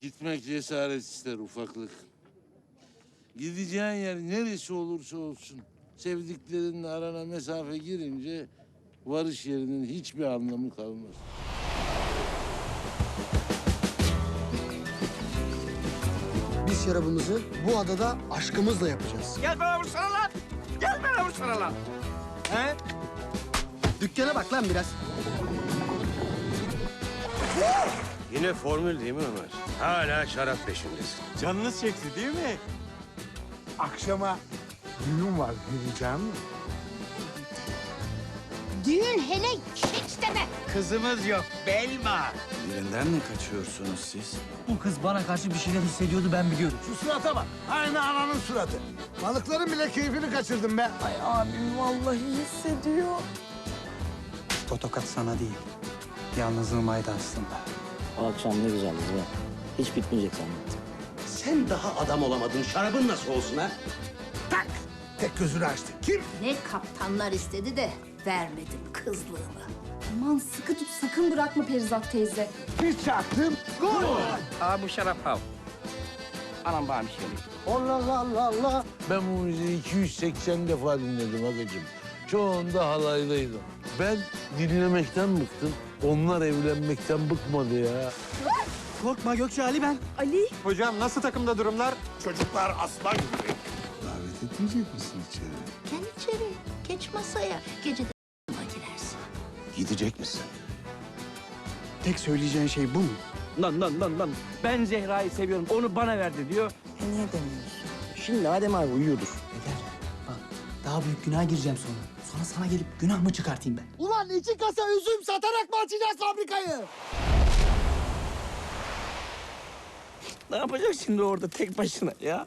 Gitmek cesaret ister ufaklık. Gideceğin yer neresi olursa olsun sevdiklerinle arana mesafe girince varış yerinin hiçbir anlamı kalmaz. Biz şarabımızı bu adada aşkımızla yapacağız. Gel bana vursana lan. Gel bana vursana lan. He? Dükkana bak lan biraz. Yine formül değil mi Ömer? Hala şarap peşindesin. Canınız çekti değil mi? Akşama düğün var gireceğim mi? Düğün hele hiç deme. Kızımız yok Belma. Birinden mi kaçıyorsunuz siz? Bu kız bana karşı bir şeyler hissediyordu ben biliyorum. Şu surata bak. Aynı ananın suratı. Balıkların bile keyfini kaçırdım be. Ay abim vallahi hissediyor. O tokat sana değil. Yalnızlığımaydı aslında. O akşam ne güzeldi be. Hiç bitmeyecek zannettim. Sen daha adam olamadın. Şarabın nasıl olsun ha? Tek gözünü açtı. Kim? Ne kaptanlar istedi de vermedim kızlığımı. Aman sıkı tut sakın bırakma Perizat teyze. Bir çaktım. Gol. Aa bu şarap al. Anam bana bir şey. Allah Allah Allah. Ben bu müziği 280 defa dinledim agacım. Çoğunda halaylıydım. Ben dinlemekten bıktım. Onlar evlenmekten bıkmadı ya. Korkma Gökçe Ali ben. Ali Hocam nasıl takımda durumlar? Çocuklar aslan gibi. Davet etmeyecek misin içeri? Gel içeri. Geç masaya. Gece de girersin. Gidecek misin? Tek söyleyeceğin şey bu mu? Lan lan lan lan. Ben Zehra'yı seviyorum. Onu bana verdi diyor. E niye demiyorsun? Şimdi Adem abi uyuyordur. Eder. Daha büyük günah gireceğim sonra. Sonra sana gelip günah mı çıkartayım ben? Ulan iki kasa üzüm satarak mı açacağız fabrikayı? Ne yapacak şimdi orada tek başına ya?